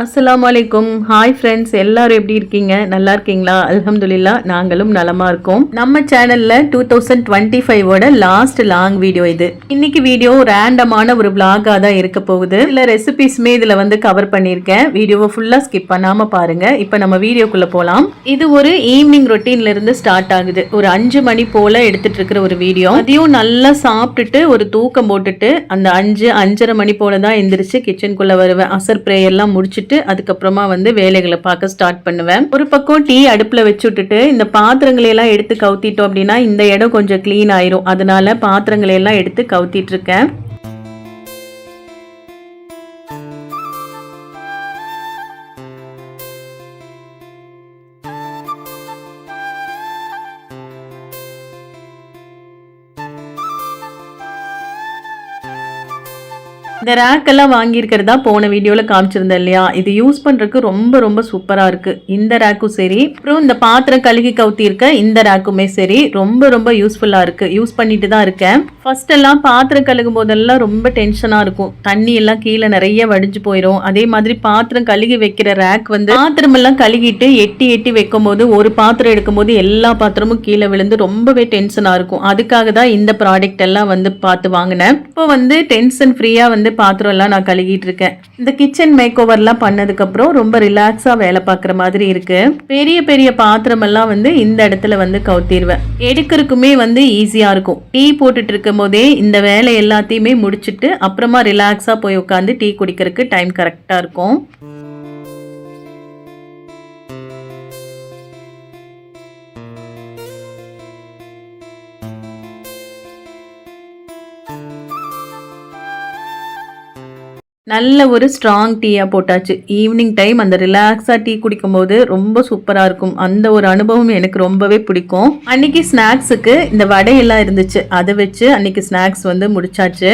அஸ்லாம் வலைக்கும் hi friends எல்லாரும் எப்படி இருக்கீங்க? நல்லா இருக்கீங்களா? அலமதுல்லா நாங்களும் நலமா இருக்கோம். நம்ம சேனல்ல டூ தௌசண்ட் டுவெண்ட்டி ஃபைவோட லாஸ்ட் லாங் வீடியோ இது. இன்னைக்கு வீடியோ ரேண்டமான ஒரு பிளாகா தான் இருக்க போகுது. இல்ல ரெசிபிஸ்மே இதுல வந்து கவர் பண்ணியிருக்கேன். வீடியோவை ஃபுல்லா ஸ்கிப் பண்ணாம பாருங்க. இப்போ நம்ம வீடியோக்குள்ள போலாம். இது ஒரு ஈவினிங் ரொட்டீன்ல இருந்து ஸ்டார்ட் ஆகுது. ஒரு அஞ்சு மணி போல எடுத்துட்டு இருக்கிற ஒரு வீடியோ அதையும் நல்லா சாப்பிட்டுட்டு ஒரு தூக்கம் போட்டுட்டு அந்த அஞ்சு அஞ்சரை மணி போல தான் எந்திரிச்சு கிச்சனுக்குள்ள வருவேன். அசர் ப்ரேயர்லாம் முடிச்சுட்டு அதுக்கப்புறமா வந்து வேலைகளை பார்க்க ஸ்டார்ட் பண்ணுவேன். ஒரு பக்கம் டீ அடுப்பில் வச்சு விட்டுட்டு இந்த பாத்திரங்களை எல்லாம் எடுத்து கவுத்திட்டோம் அப்படின்னா இந்த இடம் கொஞ்சம் க்ளீன் ஆயிரும். அதனால பாத்திரங்களை எல்லாம் எடுத்து கவுத்திட்டு இருக்கேன். இந்த ரேக்கெல்லாம் வாங்கியிருக்கிறதா போன வீடியோவில் காமிச்சிருந்தேன் இல்லையா? இது யூஸ் பண்ணுறதுக்கு ரொம்ப ரொம்ப சூப்பராக இருக்குது இந்த ரேக்கும் சரி. அப்புறம் இந்த பாத்திரம் கழுகி கவுத்தி இருக்க இந்த ரேக்குமே சரி. ரொம்ப ரொம்ப யூஸ்ஃபுல்லாக இருக்குது யூஸ் பண்ணிட்டு தான் இருக்கேன். ஃபர்ஸ்ட் எல்லாம் பாத்திரம் கழுகும் போதெல்லாம் ரொம்ப டென்ஷனாக இருக்கும். தண்ணி எல்லாம் கீழே நிறைய வடிஞ்சு போயிடும் அதே மாதிரி பாத்திரம் கழுகி வைக்கிற ரேக் வந்து பாத்திரம் எல்லாம் கழுகிட்டு எட்டி எட்டி வைக்கும் போது ஒரு பாத்திரம் எடுக்கும்போது எல்லா பாத்திரமும் கீழே விழுந்து ரொம்பவே டென்ஷனாக இருக்கும். அதுக்காக தான் இந்த ப்ராடக்ட் எல்லாம் வந்து பார்த்து வாங்கினேன். இப்போ வந்து டென்ஷன் ஃப்ரீயாக வந்து பாத்திரம் எல்லாம் நான் கழுகிட்டு இருக்கேன் இந்த கிச்சன் மேக் ஓவர்லாம் பண்ணதுக்கப்புறம் ரொம்ப ரிலாக்ஸாக வேலை பார்க்குற மாதிரி இருக்கு. பெரிய பெரிய பாத்திரம் எல்லாம் வந்து இந்த இடத்துல வந்து கவுத்திடுவேன் எடுக்கிறதுக்குமே வந்து ஈஸியாக இருக்கும். டீ போட்டுட்டு இருக்கும் போதே இந்த வேலை எல்லாத்தையுமே முடிச்சுட்டு அப்புறமா ரிலாக்ஸாக போய் உட்காந்து டீ குடிக்கிறதுக்கு டைம் கரெக்டாக இருக்கும். நல்ல ஒரு ஸ்ட்ராங் டீயாக போட்டாச்சு. ஈவினிங் டைம் அந்த ரிலாக்ஸாக டீ குடிக்கும்போது ரொம்ப சூப்பராக இருக்கும். அந்த ஒரு அனுபவம் எனக்கு ரொம்பவே பிடிக்கும். அன்னைக்கு ஸ்நாக்ஸுக்கு இந்த வடையெல்லாம் இருந்துச்சு. அதை வச்சு அன்னைக்கு ஸ்நாக்ஸ் வந்து முடிச்சாச்சு.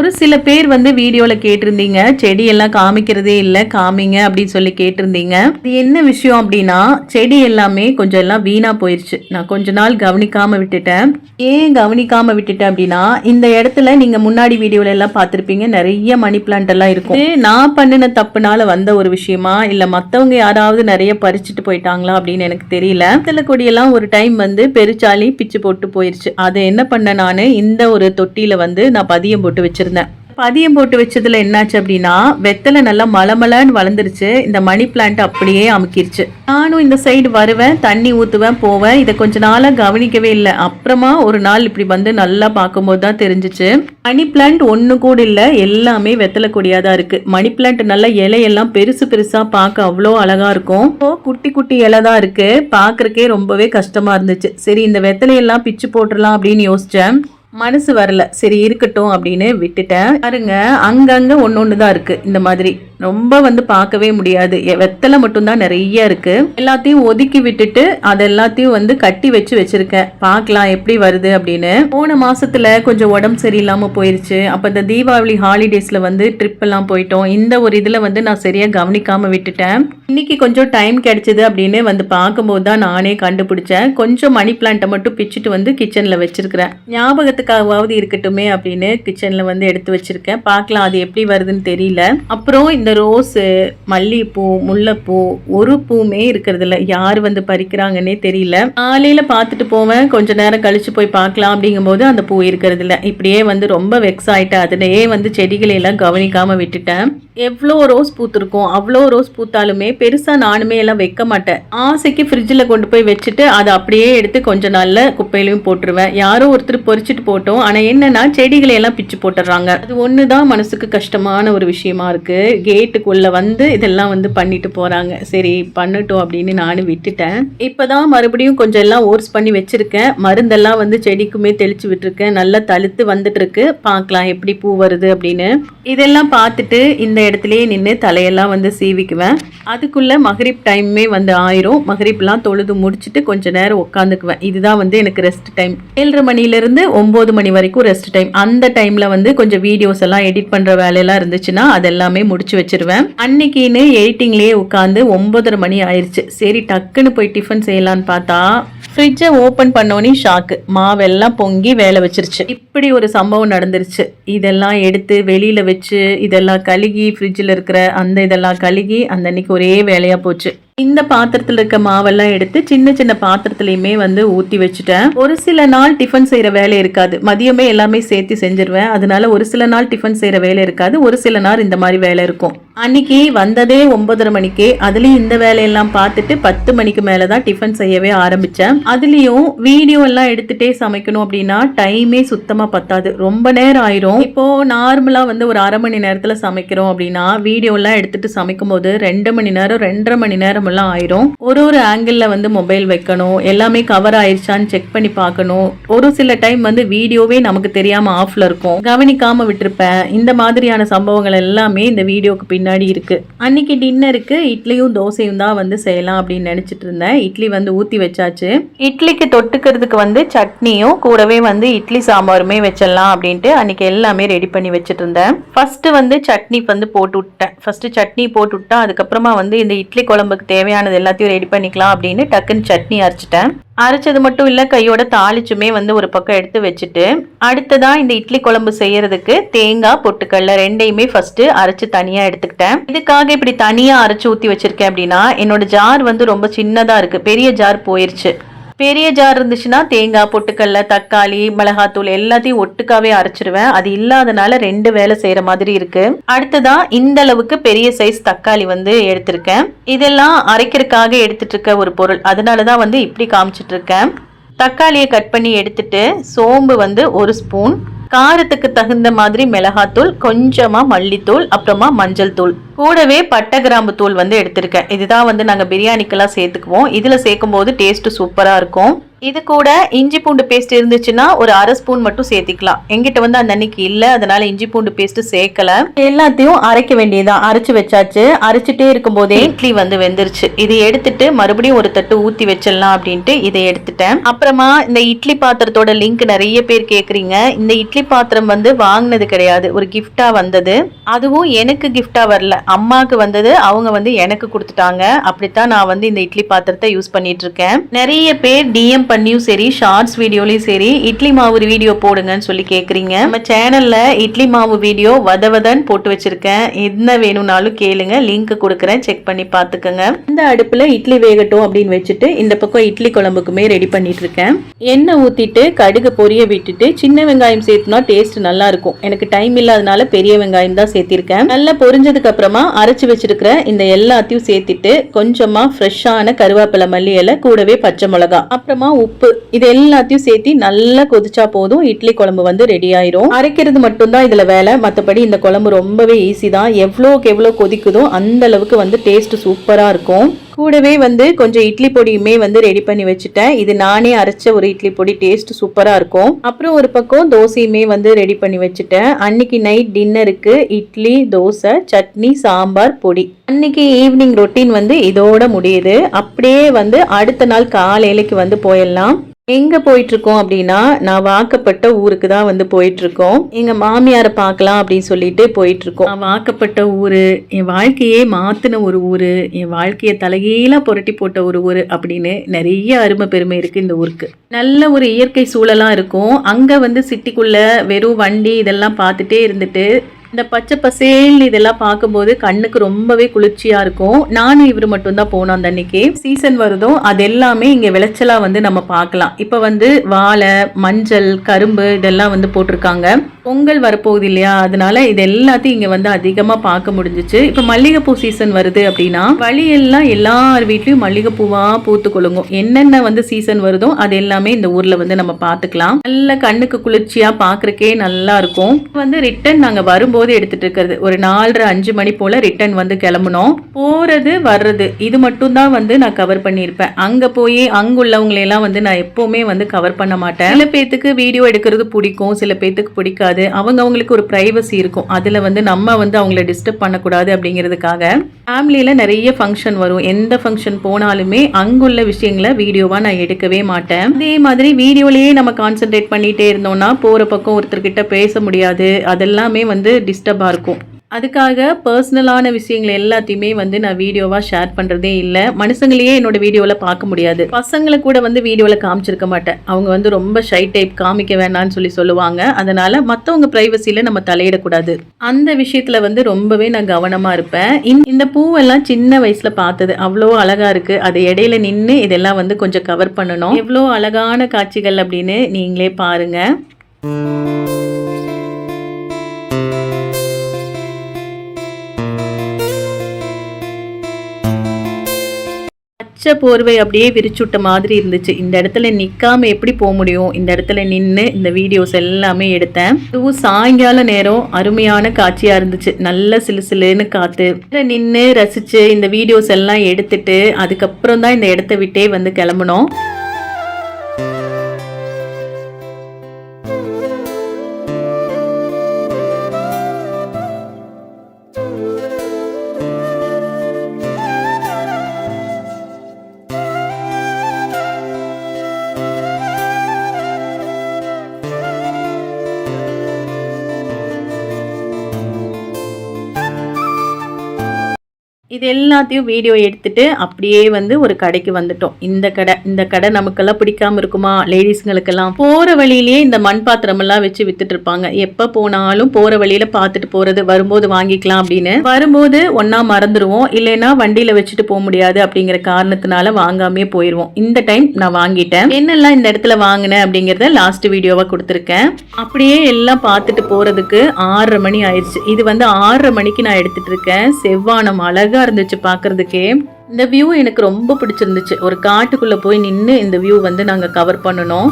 ஒரு சில பேர் வந்து வீடியோவில் கேட்டிருந்தீங்க செடியெல்லாம் காமிக்கிறதே இல்லை காமிங்க அப்படின்னு சொல்லி கேட்டிருந்தீங்க. இது என்ன விஷயம் அப்படின்னா செடி எல்லாமே கொஞ்சம் எல்லாம் வீணாக போயிடுச்சு நான் கொஞ்ச நாள் கவனிக்காமல் விட்டுட்டேன். ஏன் கவனிக்காமல் விட்டுட்டேன் அப்படின்னா இந்த இடத்துல நீங்கள் முன்னாடி வீடியோவில் எல்லாம் பார்த்துருப்பீங்க நிறைய மணி பிளான்ட் எல்லாம் இருக்கும். நான் பண்ணின தப்புனால வந்த ஒரு விஷயமா இல்லை மற்றவங்க யாராவது நிறைய பறிச்சுட்டு போயிட்டாங்களா அப்படின்னு எனக்கு தெரியல. சில கொடியெல்லாம் ஒரு டைம் வந்து பெருச்சாலி பிச்சு போட்டு போயிடுச்சு அதை என்ன பண்ண நான் இந்த ஒரு தொட்டியில் வந்து நான் பதியம் போட்டு வச்சிருந்தேன். பதியம் போட்டு வச்சதுல என்னாச்சு அப்படின்னா வெத்தலை நல்லா மலமலன்னு வளர்ந்துருச்சு. இந்த மணி பிளான்ட் அப்படியே அமுக்கிருச்சு. நானும் இந்த சைடு வருவேன் தண்ணி ஊற்றுவேன் போவேன். இதை கொஞ்ச நாளாக கவனிக்கவே இல்லை. அப்புறமா ஒரு நாள் இப்படி வந்து நல்லா பார்க்கும்போது தான் தெரிஞ்சிச்சு. மணி பிளான்ட் ஒன்று கூட இல்லை எல்லாமே வெத்தலை கொடியாக தான் இருக்குது மணி பிளான்ட் நல்லா இலையெல்லாம் பெருசு பெருசாக பார்க்க அவ்வளோ அழகாக இருக்கும். இப்போ குட்டி குட்டி இலை தான் இருக்குது பார்க்குறக்கே ரொம்பவே கஷ்டமாக இருந்துச்சு. சரி இந்த வெத்தலையெல்லாம் பிச்சு போட்டுடலாம் அப்படின்னு யோசித்தேன் மனசு வரல. சரி இருக்கட்டும் அப்படின்னு விட்டுட்டேன். பாருங்க அங்கங்க ஒன்று ஒன்று தான் இருக்கு. இந்த மாதிரி. ரொம்ப வந்து பார்க்கவே முடியாது. எ- வெத்தலை மட்டும்தான் நிறைய இருக்கு. எல்லாத்தையும் ஒதுக்கி விட்டுட்டு அது எல்லாத்தையும் வந்து கட்டி வச்சு வச்சிருக்கேன். பார்க்கலாம் எப்படி வருது அப்படின்னு. போன மாசத்துல கொஞ்சம் உடம்பு சரியில்லாம போயிருச்சு. அப்ப இந்த தீபாவளி ஹாலிடேஸ்ல வந்து ட்ரிப் எல்லாம் போயிட்டோம். இந்த ஒரு இதுல வந்து நான் சரியா கவனிக்காம விட்டுட்டேன். இன்னைக்கு கொஞ்சம் டைம் கிடைச்சது அப்படின்னு வந்து பார்க்கும்போது தான் நானே கண்டுபிடிச்சேன். கொஞ்சம் மணி பிளான்ட்டை மட்டும் பிச்சுட்டு வந்து கிச்சன்ல வச்சிருக்கிறேன். ஞாபகத்துக்காகவாவது இருக்கட்டுமே அப்படின்னு கிச்சன்ல வந்து எடுத்து வச்சிருக்கேன். பார்க்கலாம் அது எப்படி வருதுன்னு தெரியல. அப்புறம் இந்த ரோஸு மல்லிகைப்பூ முல்லைப்பூ ஒரு பூவுமே இருக்கிறதில்ல. யார் வந்து பறிக்கிறாங்கன்னே தெரியல. காலையில பார்த்துட்டு போவேன். கொஞ்ச நேரம் கழிச்சு போய் பார்க்கலாம் அப்படிங்கும்போது அந்த பூ இருக்கிறது இல்லை இப்படியே வந்து ரொம்ப வெக்ஸ் ஆயிட்டேன். அதுலேயே வந்து செடிகளை எல்லாம் கவனிக்காம விட்டுட்டேன். எவ்வளோ ரோஸ் பூத்திருக்கும் அவ்வளோ ரோஸ் பூத்தாலுமே பெருசா நானுமே எல்லாம் வைக்க மாட்டேன். ஆசைக்கு ஃப்ரிட்ஜில் கொண்டு போய் வச்சுட்டு அதை அப்படியே எடுத்து கொஞ்ச நாள்ல குப்பையிலையும் போட்டுருவேன். யாரோ ஒருத்தர் பொறிச்சிட்டு போட்டோம். ஆனால் என்னன்னா செடிகளை எல்லாம் பிச்சு போட்டுடுறாங்க அது ஒன்று தான் மனசுக்கு கஷ்டமான ஒரு விஷயமா இருக்கு. கேட்டுக்குள்ளே வந்து இதெல்லாம் வந்து பண்ணிட்டு போறாங்க. சரி பண்ணட்டும் அப்படின்னு நானும் விட்டுட்டேன். இப்பதான் மறுபடியும் கொஞ்சம் எல்லாம் ஓர்ஸ் பண்ணி வச்சிருக்கேன். மருந்தெல்லாம் வந்து செடிக்குமே தெளிச்சு விட்டுருக்கேன். நல்லா தழுத்து வந்துட்டு இருக்கு பார்க்கலாம் எப்படி பூ வருது அப்படின்னு. இதெல்லாம் பார்த்துட்டு இந்த இடத்துலயே நின்று தலையெல்லாம் வந்து சீவிக்குவேன். அதுக்குள்ள மகரிப் டைமே வந்து ஆயிரும். மகரிப்லாம் தொழுது முடிச்சுட்டு கொஞ்ச நேரம் உட்காந்துக்குவேன். இதுதான் வந்து எனக்கு ரெஸ்ட் டைம் ஏழரை மணிலேருந்து ஒம்பது ஒம்பது மணி வரைக்கும் ரெஸ்ட் டைம் அந்த டைம்ல வந்து கொஞ்சம் வீடியோஸ் எல்லாம் எடிட் பண்ற வேலையெல்லாம் இருந்துச்சுன்னா அதெல்லாமே முடிச்சு வச்சிருவேன். அன்னைக்குன்னு எடிட்டிங்லயே உட்காந்து ஒன்பதரை மணி ஆயிடுச்சு சரி டக்குன்னு போய் டிஃபன் செய்யலான்னு பார்த்தா ஃப்ரிட்ஜை ஓப்பன் பண்ணோன்னே ஷாக்கு மாவெல்லாம் பொங்கி வேலை வச்சிருச்சு. இப்படி ஒரு சம்பவம் நடந்துருச்சு. இதெல்லாம் எடுத்து வெளியில் வச்சு இதெல்லாம் கழுகி ஃப்ரிட்ஜில் இருக்கிற அந்த இதெல்லாம் கழுகி அந்த அன்னைக்கு ஒரே வேலையாக போச்சு. இந்த பாத்திரத்தில் இருக்க மாவெல்லாம் எடுத்து சின்ன சின்ன பாத்திரத்துலையுமே வந்து ஊற்றி வச்சுட்டேன். ஒரு சில நாள் டிஃபன் செய்கிற வேலை இருக்காது. மதியமே எல்லாமே சேர்த்து செஞ்சிருவேன். அதனால ஒரு சில நாள் டிஃபன் செய்கிற வேலை இருக்காது. ஒரு சில நாள் இந்த மாதிரி வேலை இருக்கும். அன்னைக்கு வந்ததே ஒன்பதரை மணிக்கு. அதுலேயும் இந்த வேலையெல்லாம் பார்த்துட்டு பத்து மணிக்கு மேலே தான் டிஃபன் செய்யவே ஆரம்பித்தேன் அதுலேயும் வீடியோ எல்லாம் எடுத்துகிட்டே சமைக்கணும் அப்படின்னா டைமே சுத்தமாக பத்தாது. ரொம்ப நேரம் ஆயிரும். இப்போ நார்மலாக வந்து ஒரு அரை மணி நேரத்தில் சமைக்கிறோம் அப்படின்னா வீடியோ எல்லாம் எடுத்துட்டு சமைக்கும் போது ரெண்டு மணி நேரம் ரெண்டரை மணி நேரம் எல்லாம் ஆயிரும். ஒரு ஒரு ஆங்கிளில் வந்து மொபைல் வைக்கணும். எல்லாமே கவர் ஆயிடுச்சான்னு செக் பண்ணி பார்க்கணும். ஒரு சில டைம் வந்து வீடியோவே நமக்கு தெரியாம ஆஃப்ல இருக்கும். கவனிக்காம விட்டுருப்பேன். இந்த மாதிரியான சம்பவங்கள் எல்லாமே இந்த வீடியோக்கு பின்னாடி இருக்குது அன்னைக்கு டின்னருக்கு இட்லியும் தோசையும் தான் வந்து செய்யலாம் அப்படின்னு நினச்சிட்டு இருந்தேன். இட்லி வந்து ஊற்றி வச்சாச்சு. இட்லிக்கு தொட்டுக்கிறதுக்கு வந்து சட்னியும் கூடவே வந்து இட்லி சாம்பாருமே வச்சிடலாம் அப்படின்ட்டு அன்னைக்கு எல்லாமே ரெடி பண்ணி வச்சுட்டு இருந்தேன். ஃபஸ்ட்டு வந்து சட்னி வந்து போட்டு விட்டேன். ஃபஸ்ட்டு சட்னி போட்டு விட்டேன் அதுக்கப்புறமா வந்து இந்த இட்லி குழம்புக்கு தேவையானது எல்லாத்தையும் ரெடி பண்ணிக்கலாம் அப்படின்னு டக்குன்னு சட்னி அரைச்சிட்டேன். அரைச்சது மட்டும் இல்லை கையோட தாளிச்சுமே வந்து ஒரு பக்கம் எடுத்து வச்சுட்டு அடுத்ததா இந்த இட்லி குழம்பு செய்யறதுக்கு தேங்காய் பொட்டுக்கடல ரெண்டையுமே ஃபர்ஸ்ட் அரைச்சு தனியா எடுத்துக்கிட்டேன். இதுக்காக இப்படி தனியா அரைச்சு ஊத்தி வச்சிருக்கேன் அப்படின்னா என்னோட ஜார் வந்து ரொம்ப சின்னதா இருக்கு. பெரிய ஜார் போயிருச்சு. பெரிய ஜார் இருந்துச்சுன்னா தேங்காய் பொட்டுக்கல்ல தக்காளி மிளகாத்தூள் எல்லாத்தையும் ஒட்டுக்காவே அரைச்சிருவேன். அது இல்லாதனால ரெண்டு வேலை செய்யற மாதிரி இருக்கு. அடுத்ததான் இந்த அளவுக்கு பெரிய சைஸ் தக்காளி வந்து எடுத்திருக்கேன். இதெல்லாம் அரைக்கிறதுக்காக எடுத்துட்டு இருக்க ஒரு பொருள். அதனாலதான் வந்து இப்படி காமிச்சிட்டு இருக்கேன் தக்காளியை கட் பண்ணி எடுத்துட்டு சோம்பு வந்து ஒரு ஸ்பூன் காரத்துக்கு தகுந்த மாதிரி மிளகாத்தூள் கொஞ்சமா மல்லித்தூள் அப்புறமா மஞ்சள் தூள். கூடவே பட்டை கிராம்பு தூள் வந்து எடுத்திருக்கேன். இதுதான் வந்து நாங்கள் பிரியாணிக்கெல்லாம் சேர்த்துக்குவோம். இதில் சேர்க்கும் போது டேஸ்ட்டு சூப்பராக இருக்கும். இது கூட இஞ்சி பூண்டு பேஸ்ட் இருந்துச்சுன்னா ஒரு அரை ஸ்பூன் மட்டும் சேர்த்திக்கலாம். எங்கிட்ட வந்து அந்த அன்னைக்கு இல்லை அதனால இஞ்சி பூண்டு பேஸ்ட் சேர்க்கல. எல்லாத்தையும் அரைக்க வேண்டியதுதான். அரைச்சு வச்சாச்சு. அரைச்சிட்டே இருக்கும் போதே இட்லி வந்து வெந்துருச்சு. இது எடுத்துட்டு மறுபடியும் ஒரு தட்டு ஊத்தி வச்சிடலாம் அப்படின்ட்டு இதை எடுத்துட்டேன். அப்புறமா இந்த இட்லி பாத்திரத்தோட லிங்க் நிறைய பேர் கேக்குறீங்க. இந்த இட்லி பாத்திரம் வந்து வாங்கினது கிடையாது. ஒரு கிஃப்டா வந்தது. அதுவும் எனக்கு கிஃப்டா வரல. அம்மாவுக்கு வந்தது அவங்க வந்து எனக்கு கொடுத்துட்டாங்க. அப்படித்தான் நான் வந்து இந்த இட்லி பாத்திரத்தை யூஸ் பண்ணிட்டு இருக்கேன் நிறைய பேர் டிஎம் பண்ணியும் சரி ஷார்ட்ஸ் வீடியோலையும் சரி இட்லி மாவு வீடியோ போடுங்கன்னு சொல்லி கேட்குறீங்க நம்ம சேனல்ல இட்லி மாவு வீடியோ வதவதன் போட்டு வச்சிருக்கேன். என்ன வேணும்னாலும் கேளுங்க லிங்க் கொடுக்குறேன் செக் பண்ணி பார்த்துக்கோங்க இந்த அடுப்புல இட்லி வேகட்டும் அப்படின்னு வச்சுட்டு இந்த பக்கம் இட்லி குழம்புக்குமே ரெடி பண்ணிட்டு இருக்கேன் எண்ணெய் ஊத்திட்டு கடுகு பொரிய விட்டுட்டு சின்ன வெங்காயம் சேர்த்துனா டேஸ்ட் நல்லா இருக்கும். எனக்கு டைம் இல்லாதனால பெரிய வெங்காயம் தான் சேர்த்திருக்கேன். நல்லா பொரிஞ்சதுக்கு அப்புறமா அரைச்சு வச்சிருக்கிற இந்த எல்லாத்தையும் சேர்த்துட்டு கொஞ்சமாக ஃப்ரெஷ்ஷான கருவேப்பிலை மல்லி இலை கூடவே பச்சை மிளகா அப்புறமா உப்பு. இது எல்லாத்தையும் சேர்த்து நல்லா கொதிச்சா போதும். இட்லி குழம்பு வந்து ரெடி ஆயிரும். அரைக்கிறது மட்டும்தான் இதுல வேலை. மற்றபடி இந்த குழம்பு ரொம்பவே ஈஸி தான். எவ்வளோக்கு எவ்வளோ கொதிக்குதோ அந்த அளவுக்கு வந்து டேஸ்ட் சூப்பராக இருக்கும். கூடவே வந்து கொஞ்சம் இட்லி பொடியுமே வந்து ரெடி பண்ணி வச்சுட்டேன். இது நானே அரைச்ச ஒரு இட்லி பொடி டேஸ்ட் சூப்பரா இருக்கும். அப்புறம் ஒரு பக்கம் தோசையுமே வந்து ரெடி பண்ணி வச்சுட்டேன். அன்னைக்கு நைட் டின்னருக்கு இட்லி தோசை சட்னி சாம்பார் பொடி. அன்னைக்கு ஈவினிங் ரொட்டீன் வந்து இதோட முடியுது. அப்படியே வந்து அடுத்த நாள் காலையிலைக்கு வந்து போயிடலாம். எங்கே போயிட்டுருக்கோம் அப்படின்னா நான் வாக்கப்பட்ட ஊருக்கு தான் வந்து போயிட்டுருக்கோம். எங்கள் மாமியாரை பார்க்கலாம் அப்படின்னு சொல்லிட்டு போயிட்டுருக்கோம். நான் வாக்கப்பட்ட ஊர் என் வாழ்க்கையே மாற்றின ஒரு ஊர் என் வாழ்க்கையை தலையெல்லாம் புரட்டி போட்ட ஒரு ஊர் அப்படின்னு நிறைய அருமை பெருமை இருக்குது இந்த ஊருக்கு. நல்ல ஒரு இயற்கை சூழலாக இருக்கும். அங்கே வந்து சிட்டிக்குள்ளே வெறும் வண்டி இதெல்லாம் பார்த்துட்டே இருந்துட்டு இந்த பச்சை பசேல்னு இதெல்லாம் பார்க்கும்போது கண்ணுக்கு ரொம்பவே குளிர்ச்சியா இருக்கும். நானும் இவர் மட்டும்தான் போனோம் அந்த அன்னைக்கு. சீசன் வருதோ அது எல்லாமே இங்க விளைச்சலா வந்து நம்ம பார்க்கலாம். இப்ப வந்து வாழை மஞ்சள் கரும்பு இதெல்லாம் வந்து போட்டிருக்காங்க. பொங்கல் வரப்போகுது இல்லையா? அதனால இது எல்லாத்தையும் இங்க வந்து அதிகமா பார்க்க முடிஞ்சிச்சு. இப்ப மல்லிகைப்பூ சீசன் வருது அப்படின்னா வழியெல்லாம் எல்லார் வீட்லயும் மல்லிகைப்பூவா பூத்து கொழுங்கும் என்னென்ன வந்து சீசன் வருதோ அது எல்லாமே இந்த ஊர்ல வந்து நம்ம பார்த்துக்கலாம். நல்ல கண்ணுக்கு குளிர்ச்சியா பார்க்கறக்கே நல்லா இருக்கும். வந்து ரிட்டன் நாங்க வரும்போது எடுத்துட்டு இருக்கிறது. ஒரு நாலரை அஞ்சு மணி போல ரிட்டர்ன் வந்து கிளம்புனோம். போறது வர்றது இது மட்டும் தான் வந்து நான் கவர் பண்ணியிருப்பேன். அங்க போய் அங்குள்ளவங்களையெல்லாம் வந்து நான் எப்பவுமே வந்து கவர் பண்ண மாட்டேன். சில பேத்துக்கு வீடியோ எடுக்கிறது பிடிக்கும் சில பேத்துக்கு பிடிக்காது. அவங்க அவங்களுக்கு ஒரு ப்ரைவசி இருக்கும். அதில் வந்து நம்ம வந்து அவங்கள டிஸ்டர்ப் பண்ணக்கூடாது அப்படிங்கிறதுக்காக ஃபேமிலியில் நிறைய ஃபங்க்ஷன் வரும். எந்த ஃபங்க்ஷன் போனாலுமே அங்குள்ள விஷயங்களை வீடியோவாக நான் எடுக்கவே மாட்டேன். அதே மாதிரி வீடியோலேயே நம்ம கான்சென்ட்ரேட் பண்ணிகிட்டே இருந்தோம்னா போகிற பக்கம் ஒருத்தர்கிட்ட பேச முடியாது. அதெல்லாமே வந்து டிஸ்டர்பாக இருக்கும். அதுக்காக பர்சனலான விஷயங்கள் எல்லாத்தையுமே வந்து நான் வீடியோவாக ஷேர் பண்ணுறதே இல்லை. மனுஷங்களையே என்னோட வீடியோவில் பார்க்க முடியாது. பசங்களை கூட வந்து வீடியோவில் காமிச்சிருக்க மாட்டேன். அவங்க வந்து ரொம்ப ஷை டைப் காமிக்க வேணாம்னு சொல்லி சொல்லுவாங்க. அதனால் மற்றவங்க ப்ரைவசியில் நம்ம தலையிடக்கூடாது. அந்த விஷயத்தில் வந்து ரொம்பவே நான் கவனமாக இருப்பேன். இந்- இந்த பூவெல்லாம் சின்ன வயசில் பார்த்தது. அவ்வளோ அழகாக இருக்குது அது இடையில நின்று இதெல்லாம் வந்து கொஞ்சம் கவர் பண்ணணும். எவ்வளோ அழகான காட்சிகள் அப்படின்னு நீங்களே பாருங்கள் பச்சை போர்வை அப்படியே விரிச்சுட்ட மாதிரி இருந்துச்சு. இந்த இடத்துல நிற்காம எப்படி போக முடியும்? இந்த இடத்துல நின்று இந்த வீடியோஸ் எல்லாமே எடுத்தேன். இதுவும் சாயங்கால நேரம் அருமையான காட்சியா இருந்துச்சு. நல்ல சிலு சிலுன்னு காத்து நின்று ரசிச்சு இந்த வீடியோஸ் எல்லாம் எடுத்துட்டு அதுக்கப்புறம் தான் இந்த இடத்த விட்டே வந்து கிளம்பணும் இது எல்லாத்தையும் வீடியோ எடுத்துட்டு அப்படியே வந்து ஒரு கடைக்கு வந்துட்டோம். இந்த கடை. இந்த கடை நமக்கெல்லாம் பிடிக்காம இருக்குமா? லேடிஸுங்களுக்கெல்லாம் போற வழியிலேயே இந்த மண் பாத்திரம் எல்லாம் வச்சு வித்துட்டு இருப்பாங்க எப்ப போனாலும் போற வழியில பார்த்துட்டு போறது வரும்போது வாங்கிக்கலாம் அப்படின்னு. வரும்போது ஒன்னா மறந்துடுவோம் இல்லைன்னா வண்டியில வச்சுட்டு போக முடியாது அப்படிங்கிற காரணத்தினால வாங்காமே போயிடுவோம் இந்த டைம் நான் வாங்கிட்டேன். என்னெல்லாம் இந்த இடத்துல வாங்கினேன் அப்படிங்கறத லாஸ்ட் வீடியோவா கொடுத்துருக்கேன். அப்படியே எல்லாம் பார்த்துட்டு போறதுக்கு ஆறரை மணி ஆயிடுச்சு. இது வந்து ஆறரை மணிக்கு நான் எடுத்துட்டு இருக்கேன் செவ்வானம் அழகா இருந்துச்சு பாக்குறதுக்கே. இந்த வியூ எனக்கு ரொம்ப பிடிச்சிருந்துச்சு. ஒரு காட்டுக்குள்ளே போய் நின்று இந்த வியூ வந்து நாங்கள் கவர் பண்ணணும்.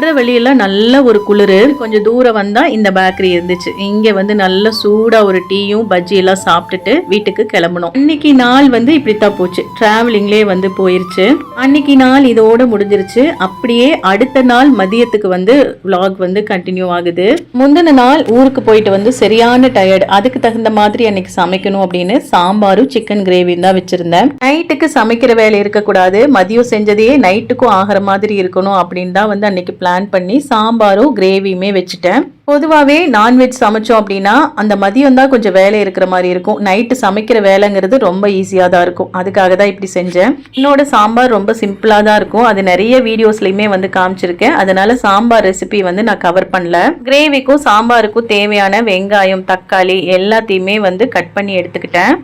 வர வழியெல்லாம் நல்ல ஒரு குளிர். கொஞ்சம் தூரம் வந்தா இந்த பேக்கரி இருந்துச்சு. இங்க வந்து நல்ல சூடா ஒரு டீயும் பஜ்ஜி எல்லாம் சாப்பிட்டுட்டு வீட்டுக்கு கிளம்பணும். அன்னைக்கு நாள் வந்து இப்படித்தான் போச்சு. டிராவலிங்லேயே வந்து போயிருச்சு. அன்னைக்கு நாள் இதோட முடிஞ்சிருச்சு. அப்படியே அடுத்த நாள் மதியத்துக்கு வந்து vlog வந்து கண்டினியூ ஆகுது. முந்தின நாள் ஊருக்கு போயிட்டு வந்து சரியான டயர்டு அதுக்கு தகுந்த மாதிரி அன்னைக்கு சமைக்கணும் அப்படின்னு சாம்பாரும் சிக்கன் கிரேவியும் தான் வச்சிருந்தேன். நைட்டுக்கு சமைக்கிற வேலை இருக்கக்கூடாது. மதியம் செஞ்சதையே நைட்டுக்கும் ஆகிற மாதிரி இருக்கணும் அப்படின்னு தான் வந்து அன்னைக்கு பிளான் பிளான் பண்ணி சாம்பாரும் கிரேவியுமே வச்சுட்டேன். பொதுவாகவே நான்வெஜ் சமைச்சோம் அப்படின்னா அந்த மதியம் தான் கொஞ்சம் வேலை இருக்கிற மாதிரி இருக்கும். நைட்டு சமைக்கிற வேலைங்கிறது ரொம்ப ஈஸியாக தான் இருக்கும். அதுக்காக தான் இப்படி செஞ்சேன். என்னோட சாம்பார் ரொம்ப சிம்பிளாக தான் இருக்கும். அது நிறைய வீடியோஸ்லையுமே வந்து காமிச்சிருக்கேன். அதனால சாம்பார் ரெசிபி வந்து நான் கவர் பண்ணல. கிரேவிக்கும் சாம்பாருக்கும் தேவையான வெங்காயம் தக்காளி எல்லாத்தையுமே வந்து கட் பண்ணி எடுத்துக்கிட்டேன்.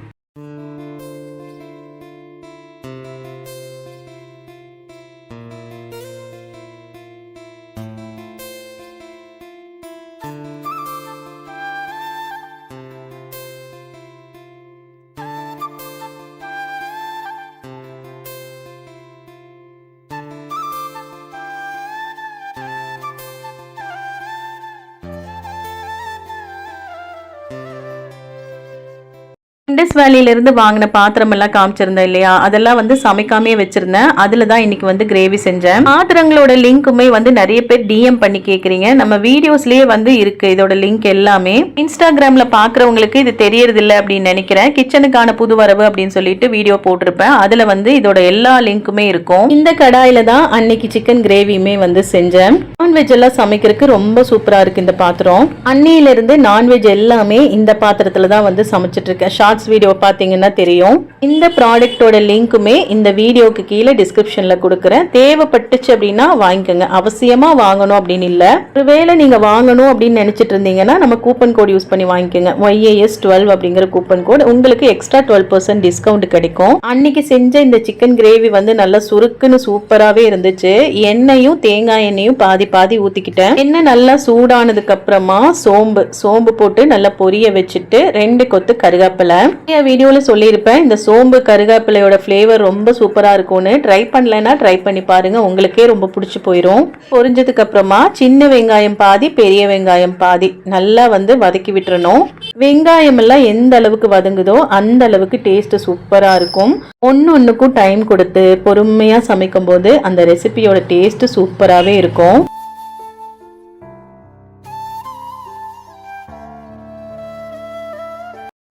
இண்டஸ் வேலியில இருந்து வாங்கின பாத்திரம் எல்லாம் காமிச்சிருந்தேன் இல்லையா? அதெல்லாம் வந்து சமைக்காமே வச்சிருந்தேன். அதுல தான் இன்னைக்கு வந்து கிரேவி செஞ்சேன். பாத்திரங்களோட லிங்க்குமே வந்து நிறைய பேர் டிஎம் பண்ணி கேட்குறீங்க நம்ம வீடியோஸ்லயே வந்து இருக்கு இதோட லிங்க் எல்லாமே. இன்ஸ்டாகிராம்ல பாக்குறவங்களுக்கு இது தெரியறதில்லை அப்படின்னு நினைக்கிறேன். கிச்சனுக்கான புது வரவு அப்படின்னு சொல்லிட்டு வீடியோ போட்டிருப்பேன். அதுல வந்து இதோட எல்லா லிங்க்குமே இருக்கும். இந்த கடாயில தான் அன்னைக்கு சிக்கன் கிரேவியுமே வந்து செஞ்சேன். நான்வெஜ் எல்லாம் சமைக்கிறதுக்கு ரொம்ப சூப்பரா இருக்கு இந்த பாத்திரம். அன்னையிலிருந்து நான்வெஜ் எல்லாமே இந்த பாத்திரத்துல தான் வந்து சமைச்சிட்டு இருக்கேன். ஷார்ட்ஸ் வீடியோ பார்த்தீங்கன்னா தெரியும். இந்த ப்ராடக்டோட லிங்க்குமே இந்த வீடியோக்கு கீழே டிஸ்கிரிப்ஷன்ல கொடுக்குறேன். தேவைப்பட்டுச்சு அப்படின்னா வாங்கிக்கோங்க. அவசியமா வாங்கணும் அப்படின்னு இல்லை. ஒருவேளை நீங்க வாங்கணும் அப்படின்னு நினைச்சிட்டு இருந்தீங்கன்னா நம்ம கூப்பன் கோட் யூஸ் பண்ணி வாங்கிக்கோங்க. ஒய்ஏஎஸ் டுவெல் அப்படிங்கிற கூப்பன் கோட் உங்களுக்கு எக்ஸ்ட்ரா டுவெல் பர்சன்ட் டிஸ்கவுண்ட் கிடைக்கும். அன்னைக்கு செஞ்ச இந்த சிக்கன் கிரேவி வந்து நல்லா சுருக்குன்னு சூப்பராகவே இருந்துச்சு. எண்ணெயும் தேங்காய் எண்ணெயும் பாதி பாதி ஊற்றிக்கிட்டேன் எண்ணெய் நல்லா சூடானதுக்கு அப்புறமா சோம்பு சோம்பு போட்டு நல்லா பொரிய வச்சுட்டு ரெண்டு கொத்து கருவேப்பிலை நிறைய வீடியோவில் சொல்லியிருப்பேன் இந்த சோம்பு கருவேப்பிலையோட ஃப்ளேவர் ரொம்ப சூப்பராக இருக்கும்னு. ட்ரை பண்ணலைன்னா ட்ரை பண்ணி பாருங்கள் உங்களுக்கே ரொம்ப பிடிச்சி போயிடும் பொரிஞ்சதுக்கு அப்புறமா சின்ன வெங்காயம் பாதி பெரிய வெங்காயம் பாதி நல்லா வந்து வதக்கி விட்டுறணும். வெங்காயம் எல்லாம் எந்த அளவுக்கு வதங்குதோ அந்த அளவுக்கு டேஸ்ட் சூப்பராக இருக்கும். ஒன்று ஒன்றுக்கும் டைம் கொடுத்து பொறுமையாக சமைக்கும் போது அந்த ரெசிபியோட டேஸ்ட் சூப்பராகவே இருக்கும்.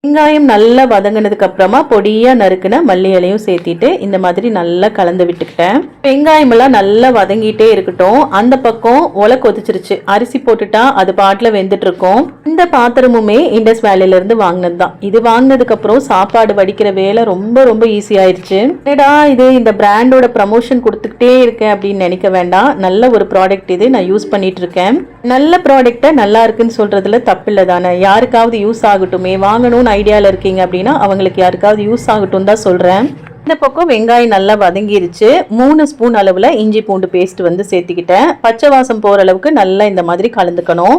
வெங்காயம் நல்லா வதங்கினதுக்கு அப்புறமா பொடியாக நறுக்குன மல்லி இலையும் சேர்த்திட்டு இந்த மாதிரி நல்லா கலந்து விட்டுக்கிட்டேன். வெங்காயம் எல்லாம் நல்லா வதங்கிட்டே இருக்கட்டும். அந்த பக்கம் ஒலை கொதிச்சிருச்சு. அரிசி போட்டுட்டா அது பாட்டில் வெந்துட்டு இருக்கும் இந்த பாத்திரமுமே இண்டஸ் வேலையிலேருந்து வாங்கினது தான் இது வாங்கினதுக்கு அப்புறம் சாப்பாடு வடிக்கிற வேலை ரொம்ப ரொம்ப ஈஸி ஆயிடுச்சு என்னடா இது இந்த பிராண்டோட ப்ரமோஷன் கொடுத்துக்கிட்டே இருக்கேன் அப்படின்னு நினைக்க வேண்டாம். நல்ல ஒரு ப்ராடக்ட் இது நான் யூஸ் பண்ணிட்டு இருக்கேன் நல்ல ப்ராடக்டை நல்லா இருக்குன்னு சொல்றதுல தப்பில்லை தானே. யாருக்காவது யூஸ் ஆகட்டுமே. வாங்கணும்னு ஐடியாவில் இருக்கீங்க அப்படின்னா அவங்களுக்கு யாருக்காவது யூஸ் ஆகட்டும் தான் சொல்கிறேன் இந்த பக்கம் வெங்காயம் நல்லா வதங்கிருச்சு. மூணு ஸ்பூன் அளவில் இஞ்சி பூண்டு பேஸ்ட் வந்து சேர்த்துக்கிட்டேன். பச்சை வாசம் போகிற அளவுக்கு நல்லா இந்த மாதிரி கலந்துக்கணும்.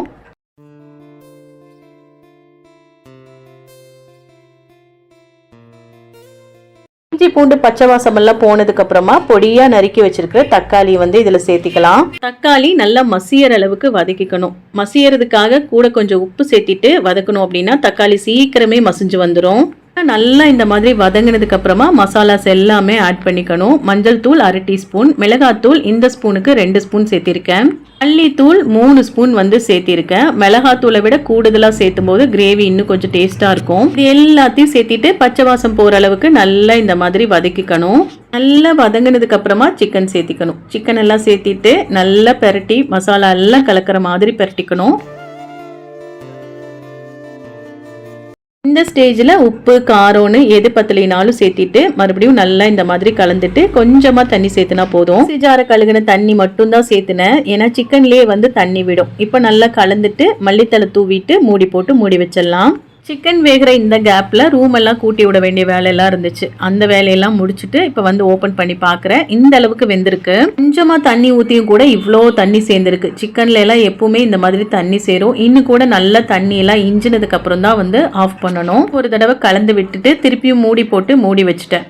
இஞ்சி பூண்டு பச்சை வாசம் எல்லாம் போனதுக்கு அப்புறமா பொடியா நறுக்கி வச்சிருக்கிற தக்காளி வந்து இதுல சேர்த்திக்கலாம். தக்காளி நல்லா மசியற அளவுக்கு வதக்கிக்கணும். மசியறதுக்காக கூட கொஞ்சம் உப்பு சேர்த்திட்டு வதக்கணும் அப்படின்னா தக்காளி சீக்கிரமே மசிஞ்சு வந்துடும் நல்லா இந்த மாதிரி வதங்கினதுக்கு அப்புறமா மசாலாஸ் எல்லாமே ஆட் பண்ணிக்கணும். மஞ்சள் தூள் அரை டீஸ்பூன் மிளகாத்தூள் இந்த ஸ்பூனுக்கு ரெண்டு ஸ்பூன் சேர்த்திருக்கேன். மல்லித்தூள் மூணு ஸ்பூன் வந்து சேர்த்திருக்கேன். மிளகாத்தூளை விட கூடுதலாக சேர்த்தும் போது கிரேவி இன்னும் கொஞ்சம் டேஸ்ட்டாக இருக்கும். இது எல்லாத்தையும் சேர்த்திட்டு பச்சை வாசம் போகிற அளவுக்கு நல்லா இந்த மாதிரி வதக்கிக்கணும். நல்லா வதங்கினதுக்கு அப்புறமா சிக்கன் சேர்த்திக்கணும். சிக்கன் எல்லாம் சேர்த்திட்டு நல்லா பெரட்டி மசாலா எல்லாம் கலக்கிற மாதிரி பெரட்டிக்கணும். இந்த ஸ்டேஜில் உப்பு காரம்னு எது பத்தலைனாலும் சேர்த்திட்டு மறுபடியும் நல்லா இந்த மாதிரி கலந்துட்டு கொஞ்சமாக தண்ணி சேர்த்துனா போதும். சிஜார கழுகுன தண்ணி மட்டும் தான் சேர்த்துனேன். ஏன்னா சிக்கன்லேயே வந்து தண்ணி விடும். இப்போ நல்லா கலந்துட்டு மல்லித்தலை தூவிட்டு மூடி போட்டு மூடி வச்சிடலாம். சிக்கன் வேகிற இந்த கேப்பில் ரூம் எல்லாம் கூட்டி விட வேண்டிய வேலையெல்லாம் இருந்துச்சு. அந்த வேலையெல்லாம் முடிச்சுட்டு இப்போ வந்து ஓப்பன் பண்ணி பார்க்குறேன் இந்த அளவுக்கு வெந்திருக்கு. கொஞ்சமாக தண்ணி ஊற்றியும் கூட இவ்வளோ தண்ணி சேர்ந்துருக்கு. சிக்கன்ல எல்லாம் எப்பவுமே இந்த மாதிரி தண்ணி சேரும். இன்னும் கூட நல்ல தண்ணி எல்லாம் இஞ்சினதுக்கு அப்புறம் தான் வந்து ஆஃப் பண்ணணும். ஒரு தடவை கலந்து விட்டுட்டு திருப்பியும் மூடி போட்டு மூடி வச்சுட்டேன்.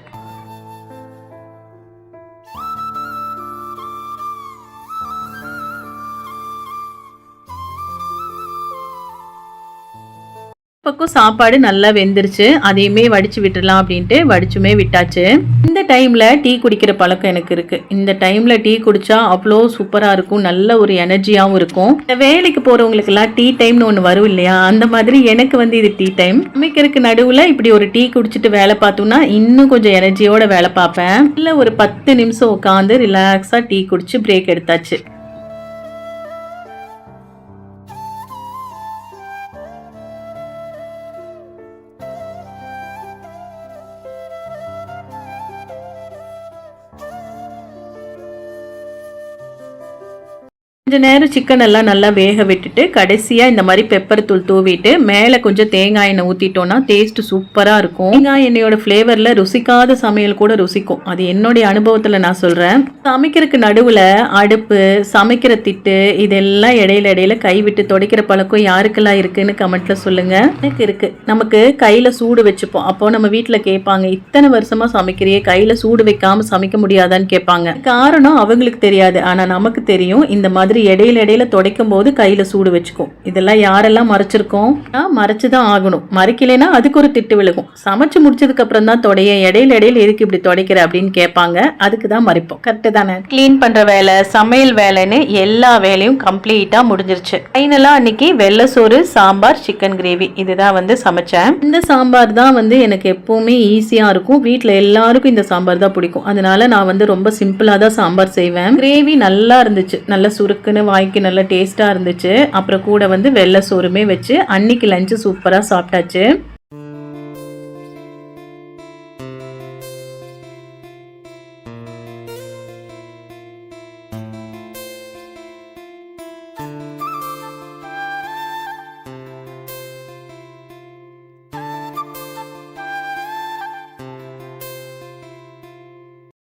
பக்கம் சாப்பாடு நல்லா வெந்துருச்சு. அதையுமே வடிச்சு விட்டுடலாம் அப்படின்ட்டு வடிச்சுமே விட்டாச்சு. இந்த டைம்ல டீ குடிக்கிற பழக்கம் எனக்கு இருக்கு. இந்த டைம்ல டீ குடிச்சா அவ்வளோ சூப்பரா இருக்கும். நல்ல ஒரு எனர்ஜியாகவும் இருக்கும். வேலைக்கு போறவங்களுக்கெல்லாம் டீ டைம்னு ஒன்று வரும் இல்லையா? அந்த மாதிரி எனக்கு வந்து இது டீ டைம். சமைக்கிறதுக்கு நடுவில் இப்படி ஒரு டீ குடிச்சிட்டு வேலை பார்த்தோம்னா இன்னும் கொஞ்சம் எனர்ஜியோட வேலை பார்ப்பேன். இல்லை ஒரு பத்து நிமிஷம் உட்காந்து ரிலாக்ஸாக டீ குடிச்சு பிரேக் எடுத்தாச்சு. கொஞ்சம் நேரம் சிக்கன் எல்லாம் நல்லா வேக விட்டுட்டு கடைசியாக இந்த மாதிரி பெப்பர் தூள் தூவிட்டு மேலே கொஞ்சம் தேங்காய் எண்ணெய் ஊற்றிட்டோன்னா டேஸ்ட் சூப்பராக இருக்கும். தேங்காய் எண்ணெயோட ஃப்ளேவரில் ருசிக்காத சமையல் கூட ருசிக்கும். அது என்னுடைய அனுபவத்தில் நான் சொல்கிறேன் சமைக்கிறதுக்கு நடுவில் அடுப்பு சமைக்கிற திட்டு இதெல்லாம் இடையில இடையில கைவிட்டு துடைக்கிற பழக்கம் யாருக்கெல்லாம் இருக்குன்னு கமெண்ட்ல சொல்லுங்கள் எனக்கு இருக்குது நமக்கு கையில் சூடு வச்சுப்போம். அப்போ நம்ம வீட்டில் கேட்பாங்க இத்தனை வருஷமாக சமைக்கிறியே? கையில் சூடு வைக்காமல் சமைக்க முடியாதான்னு கேட்பாங்க. காரணம் அவங்களுக்கு தெரியாது. ஆனால் நமக்கு தெரியும் இந்த மாதிரி மாதிரி இடையில இடையில துடைக்கும் போது கையில சூடு வச்சுக்கும். இதெல்லாம் யாரெல்லாம் மறைச்சிருக்கோம்? மறைச்சுதான் ஆகணும். மறைக்கலைன்னா அதுக்கு ஒரு திட்டு விழுகும். சமைச்சு முடிச்சதுக்கு அப்புறம் தான் தொடைய இடையில இடையில எதுக்கு இப்படி துடைக்கிற அப்படின்னு கேட்பாங்க. அதுக்கு தான் மறைப்போம். கரெக்டு தானே? கிளீன் பண்ற வேலை சமையல் வேலைன்னு எல்லா வேலையும் கம்ப்ளீட்டா முடிஞ்சிருச்சு. ஃபைனலா அன்னைக்கு வெள்ளை சோறு சாம்பார் சிக்கன் கிரேவி இதுதான் வந்து சமைச்சேன். இந்த சாம்பார் தான் வந்து எனக்கு எப்பவுமே ஈஸியா இருக்கும். வீட்டில் எல்லாருக்கும் இந்த சாம்பார் தான் பிடிக்கும். அதனால நான் வந்து ரொம்ப சிம்பிளா தான் சாம்பார் செய்வேன். கிரேவி நல்லா இருந்துச்சு. நல்ல சுருக்கு டக்குன்னு வாய்க்கு நல்லா டேஸ்ட்டாக இருந்துச்சு. அப்புறம் கூட வந்து வெள்ளை சோறுமே வச்சு அன்னைக்கு லஞ்சு சூப்பராக சாப்பிட்டாச்சு.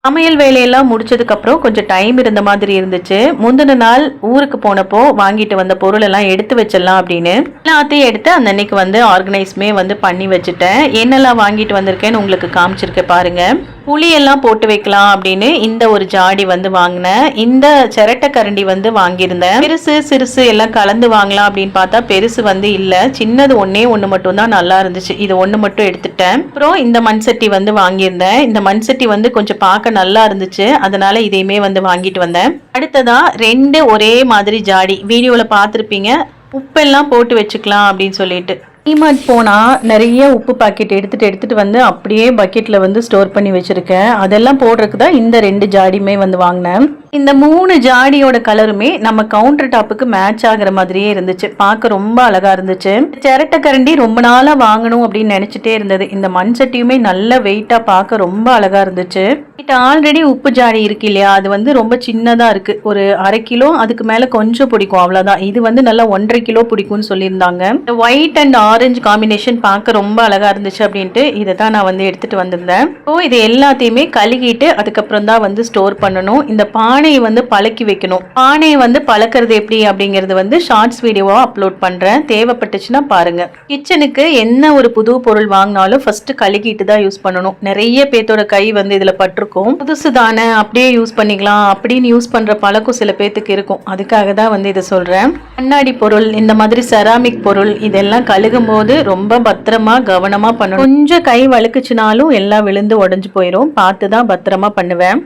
சமையல் வேலையெல்லாம் முடிச்சதுக்கப்புறம் கொஞ்சம் டைம் இருந்த மாதிரி இருந்துச்சு. முந்தின நாள் ஊருக்கு போனப்போ வாங்கிட்டு வந்த பொருள் எல்லாம் எடுத்து வச்சிடலாம் அப்படின்னு எல்லாத்தையும் எடுத்து அந்த அன்னைக்கு வந்து ஆர்கனைஸ்மே வந்து பண்ணி வச்சுட்டேன். என்னெல்லாம் வாங்கிட்டு வந்திருக்கேன்னு உங்களுக்கு காமிச்சிருக்கேன் பாருங்கள் புளியெல்லாம் போட்டு வைக்கலாம் அப்படின்னு இந்த ஒரு ஜாடி வந்து வாங்கினேன் இந்த சிரட்டை கரண்டி வந்து வாங்கியிருந்தேன். பெருசு சிறுசு எல்லாம் கலந்து வாங்கலாம் அப்படின்னு பார்த்தா பெருசு வந்து இல்லை. சின்னது ஒன்னே ஒன்று மட்டும் தான் நல்லா இருந்துச்சு. இது ஒன்று மட்டும் எடுத்துட்டேன். அப்புறம் இந்த மண்சட்டி வந்து வாங்கியிருந்தேன். இந்த மண்சட்டி வந்து கொஞ்சம் பார்க்க நல்லா இருந்துச்சு. அதனால இதையுமே வந்து வாங்கிட்டு வந்தேன். அடுத்ததா ரெண்டு ஒரே மாதிரி ஜாடி. வீடியோவில் பார்த்துருப்பீங்க. உப்பெல்லாம் போட்டு வச்சுக்கலாம் அப்படின்னு சொல்லிட்டு. டிமார்ட் போனால் நிறைய உப்பு பாக்கெட் எடுத்துகிட்டு எடுத்துகிட்டு வந்து அப்படியே பக்கெட்டில் வந்து ஸ்டோர் பண்ணி வச்சுருக்கேன். அதெல்லாம் போடுறதுக்கு தான் இந்த ரெண்டு ஜாடியுமே வந்து வாங்கினேன். இந்த மூணு ஜாடியோட கலருமே நம்ம கவுண்டர் டாப்புக்கு மேட்ச் ஆகிற மாதிரியே இருந்துச்சு. பார்க்க ரொம்ப அழகா இருந்துச்சு. சிரட்டை கரண்டி ரொம்ப நாளாக வாங்கணும் அப்படின்னு நினச்சிட்டே இருந்தது. இந்த மண் சட்டியுமே நல்ல வெயிட்டாக பார்க்க ரொம்ப அழகா இருந்துச்சு. கிட்ட ஆல்ரெடி உப்பு ஜாடி இருக்கு இல்லையா? அது வந்து ரொம்ப சின்னதாக இருக்கு. ஒரு அரை கிலோ அதுக்கு மேலே கொஞ்சம் பிடிக்கும். அவ்வளோதான் இது வந்து நல்லா ஒன்றரை கிலோ பிடிக்கும்னு சொல்லியிருந்தாங்க. இந்த ஒயிட் அண்ட் ஆரஞ்சு காம்பினேஷன் பார்க்க ரொம்ப அழகா இருந்துச்சு அப்படின்ட்டு இதை தான் நான் வந்து எடுத்துட்டு வந்திருந்தேன். ஸோ இது எல்லாத்தையுமே கழுகிட்டு அதுக்கப்புறம் தான் வந்து ஸ்டோர் பண்ணணும். இந்த பானையை வந்து பழக்கி வைக்கணும். பானையை வந்து பழக்கிறது எப்படி அப்படிங்கிறது வந்து ஷார்ட்ஸ் வீடியோவாக அப்லோட் பண்ணுறேன் தேவைப்பட்டுச்சுன்னா பாருங்க. கிச்சனுக்கு என்ன ஒரு புது பொருள் வாங்கினாலும் ஃபர்ஸ்ட் கழுகிட்டு தான் யூஸ் பண்ணணும். நிறைய பேர்த்தோட கை வந்து இதில் பட்டிருக்கும். புதுசு தானே அப்படியே யூஸ் பண்ணிக்கலாம். அப்படின்னு யூஸ் பண்ணுற பழக்கம் சில பேர்த்துக்கு இருக்கும். அதுக்காக தான் வந்து இதை சொல்கிறேன் கண்ணாடி பொருள் இந்த மாதிரி செராமிக் பொருள் இதெல்லாம் கழுகும் போது ரொம்ப பத்திரமா கவனமாக பண்ணணும். கொஞ்சம் கை வழுக்குச்சுனாலும் எல்லாம் விழுந்து உடஞ்சு போயிடும் பார்த்து தான் பத்திரமா பண்ணுவேன்.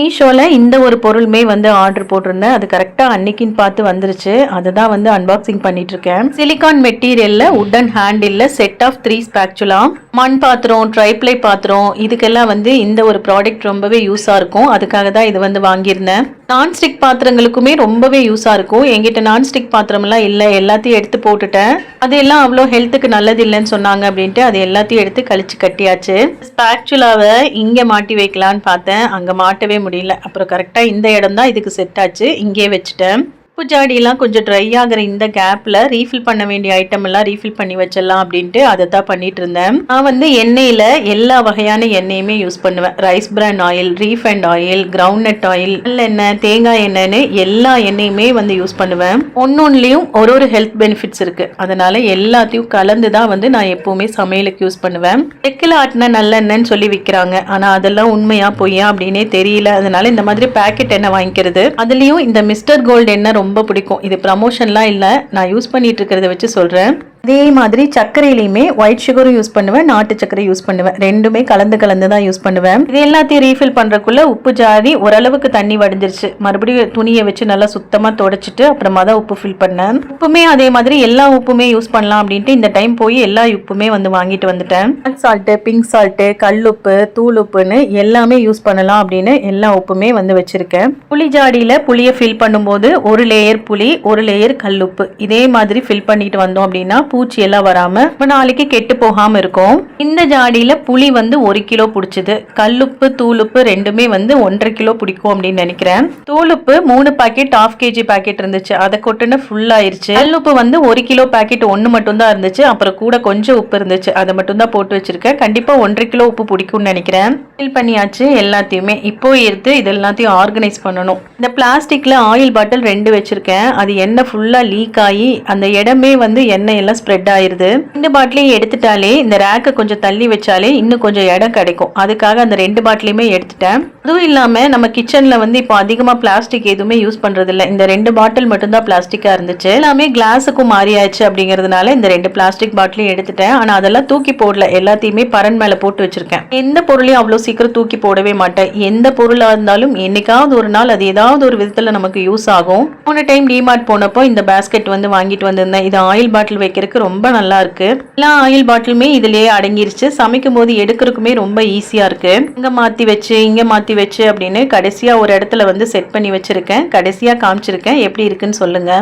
மீஷோவில் இந்த ஒரு பொருளுமே வந்து ஆர்டர் போட்டிருந்தேன். அது கரெக்டாக அன்னைக்குன்னு பார்த்து வந்துருச்சு. அதை தான் வந்து அன்பாக்சிங் பண்ணிட்டு இருக்கேன் சிலிகான் மெட்டீரியலில் wooden handle set of three spatula மண் பாத்திரம் ட்ரைப்ளை பாத்திரம் இதுக்கெல்லாம் வந்து இந்த ஒரு ப்ராடக்ட் ரொம்பவே யூஸாக இருக்கும். அதுக்காக தான் இது வந்து வாங்கியிருந்தேன். நான்ஸ்டிக் பாத்திரங்களுக்குமே ரொம்பவே யூஸாக இருக்கும். எங்கிட்ட நான்ஸ்டிக் பாத்திரம்லாம் இல்லை. எல்லாத்தையும் எடுத்து போட்டுட்டேன். அது எல்லாம் அவ்வளோ ஹெல்த்துக்கு நல்லது இல்லைன்னு சொன்னாங்க அப்படின்ட்டு அது எல்லாத்தையும் எடுத்து கழிச்சு கட்டியாச்சு. ஸ்பேக்சுலாவை இங்கே மாட்டி வைக்கலான்னு பார்த்தேன். அங்கே மாட்டவே முடியல. அப்புறம் கரெக்டாக இந்த இடம் தான் இதுக்கு செட் ஆச்சு. இங்கே வச்சுட்டேன். உப்பு கொஞ்சம் ட்ரை ஆகிற இந்த கேப்பில் ரீஃபில் பண்ண வேண்டிய ஐட்டம் எல்லாம் ரீஃபில் பண்ணி வச்சிடலாம் அப்படின்ட்டு அதை தான் பண்ணிட்டு இருந்தேன். நான் வந்து எண்ணெயில் எல்லா வகையான எண்ணெயுமே யூஸ் பண்ணுவேன். Rice bran oil refined oil groundnut oil எண்ணெய் தேங்காய் எண்ணெய்னு எல்லா எண்ணெயுமே வந்து யூஸ் பண்ணுவேன். ஒன்னொன்னுலையும் ஒரு ஒரு ஹெல்த் பெனிஃபிட்ஸ் இருக்கு. அதனால எல்லாத்தையும் கலந்து தான் வந்து நான் எப்பவுமே சமையலுக்கு யூஸ் பண்ணுவேன். தெக்கில் ஆட்டின நல்லெண்ணெய்ன்னு சொல்லி விற்கிறாங்க ஆனால் அதெல்லாம் உண்மையா பொய்யா அப்படின்னே தெரியல. அதனால இந்த மாதிரி பேக்கெட் எண்ணெய் வாங்கிக்கிறது. அதுலேயும் இந்த மிஸ்டர் கோல்டு எண்ணெய் ரொம்ப பிடிக்கும். இது ப்ரமோஷன்லாம் இல்லை. நான் யூஸ் பண்ணிட்டு இருக்கிறத வச்சு சொல்கிறேன் அதே மாதிரி சர்க்கரையிலையுமே ஒயிட் சுகரும் யூஸ் பண்ணுவேன் நாட்டு சர்க்கரை யூஸ் பண்ணுவேன். ரெண்டுமே கலந்து கலந்து தான் யூஸ் பண்ணுவேன். இது எல்லாத்தையும் ரீஃபில் பண்ணுறக்குள்ள உப்பு ஜாதி ஓரளவுக்கு தண்ணி வடிஞ்சிருச்சு. மறுபடியும் துணியை வச்சு நல்லா சுத்தமாக தொடச்சிட்டு அப்புறமா தான் உப்பு ஃபில் பண்ணேன். உப்புமே அதே மாதிரி எல்லா உப்புமே யூஸ் பண்ணலாம் அப்படின்ட்டு இந்த டைம் போய் எல்லா உப்புமே வந்து வாங்கிட்டு வந்துட்டேன். சால்ட்டு பிங்க் சால்ட்டு கல்லுப்பு தூள் உப்புன்னு எல்லாமே யூஸ் பண்ணலாம் அப்படின்னு எல்லா உப்புமே வந்து வச்சிருக்கேன். புளி ஜாடியில் புளியை ஃபில் பண்ணும்போது ஒரு லேயர் புளி ஒரு லேயர் கல்லுப்பு இதே மாதிரி ஃபில் பண்ணிட்டு வந்தோம் அப்படின்னா பூச்சி எல்லாம் வராம நாளைக்கு கெட்டு போகாம இருக்கும். இந்த ஜாடியில புளி வந்து ஒரு கிலோ பிடிச்சது. கல்லுப்பு தூளுப்பு ரெண்டுமே வந்து ஒன்றரை கிலோ பிடிக்கும் அப்படின்னு நினைக்கிறேன். தூளுப்பு மூணு பாக்கெட் ஆஃப் கேஜி பாக்கெட் இருந்துச்சு. அதை கொட்டுன்னு ஃபுல் ஆயிருச்சு. கல்லுப்பு வந்து ஒரு கிலோ பாக்கெட் ஒன்று மட்டும் தான் இருந்துச்சு. அப்புறம் கூட கொஞ்சம் உப்பு இருந்துச்சு. அதை மட்டும் தான் போட்டு வச்சிருக்கேன். கண்டிப்பா ஒன்றரை கிலோ உப்பு பிடிக்கும்னு நினைக்கிறேன். ஃபில் பண்ணியாச்சு எல்லாத்தையுமே. இப்போ எடுத்து இது எல்லாத்தையும் ஆர்கனைஸ் பண்ணணும். இந்த பிளாஸ்டிக்ல ஆயில் பாட்டில் ரெண்டு வச்சிருக்கேன். அது எண்ணெய் ஃபுல்லா லீக் ஆகி அந்த இடமே வந்து எண்ணெய் எல்லாம் ஸ்ப்ரெட் ஆயிருது. ரெண்டு பாட்டிலையும் எடுத்துட்டாலே இந்த ரேக்கை கொஞ்சம் தள்ளி வச்சாலே இன்னும் கொஞ்சம் இடம் கிடைக்கும். அதுக்காக அந்த ரெண்டு பாட்டிலையுமே எடுத்துட்டேன். அதுவும் இல்லாம நம்ம கிச்சன்ல வந்து இப்போ அதிகமா பிளாஸ்டிக் எதுவுமே யூஸ் பண்றது இந்த ரெண்டு பாட்டில் மட்டும்தான் பிளாஸ்டிக்கா இருந்துச்சு. எல்லாமே கிளாஸுக்கும் மாறியாச்சு அப்படிங்கறதுனால இந்த ரெண்டு பிளாஸ்டிக் பாட்டிலையும் எடுத்துட்டேன். ஆனா அதெல்லாம் தூக்கி போடல. எல்லாத்தையுமே பரன் மேல போட்டு வச்சிருக்கேன். எந்த பொருளையும் அவ்வளவு சீக்கிரம் தூக்கி போடவே மாட்டேன். எந்த பொருளா இருந்தாலும் என்னைக்காவது ஒரு நாள் அது ஏதாவது ஒரு விதத்துல நமக்கு யூஸ் ஆகும். போன டைம் டிமார்ட் போனப்போ இந்த பேஸ்கெட் வந்து வாங்கிட்டு வந்திருந்தேன். இது ஆயில் பாட்டில் வைக்கிறதுக்கு ரொம்ப நல்லா இருக்கு. எல்லா ஆயில் பாட்டிலுமே இதுலயே அடங்கிருச்சு. சமைக்கும் போது எடுக்கிறதுக்குமே ரொம்ப ஈஸியா இருக்கு. இங்க மாத்தி வச்சு இங்க மாத்தி வச்சு அப்படின்னு கடைசியா ஒரு இடத்துல வந்து செட் பண்ணி வச்சிருக்கேன். கடைசியா காமிச்சிருக்கேன். எப்படி இருக்குன்னு சொல்லுங்க.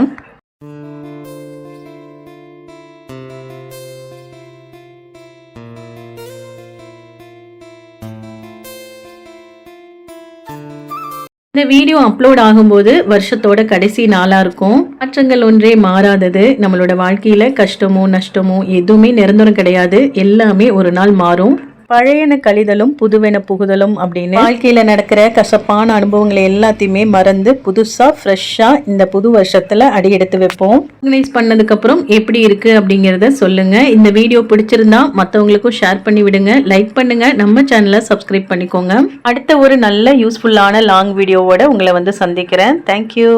இந்த வீடியோ அப்லோட் ஆகும்போது வருஷத்தோட கடைசி நாளாக இருக்கும். மாற்றங்கள் ஒன்றே மாறாதது. நம்மளோட வாழ்க்கையில் கஷ்டமோ நஷ்டமோ எதுவுமே நிரந்தரம் கிடையாது. எல்லாமே ஒரு நாள் மாறும். பழையன கழிதலும் புதுவென புகுதலும் அப்படின்னு வாழ்க்கையில் நடக்கிற கசப்பான அனுபவங்களை எல்லாத்தையுமே மறந்து புதுசாக ஃப்ரெஷ்ஷாக இந்த புது வருஷத்தில் அடியெடுத்து வைப்போம். ஆர்கனைஸ் பண்ணதுக்கப்புறம் எப்படி இருக்குது அப்படிங்கிறத சொல்லுங்கள் இந்த வீடியோ பிடிச்சிருந்தா மற்றவங்களுக்கும் ஷேர் பண்ணி விடுங்க. லைக் பண்ணுங்கள் நம்ம சேனலை சப்ஸ்கிரைப் பண்ணிக்கோங்க. அடுத்த ஒரு நல்ல யூஸ்ஃபுல்லான லாங் வீடியோவோட உங்களை வந்து சந்திக்கிறேன். தேங்க்யூ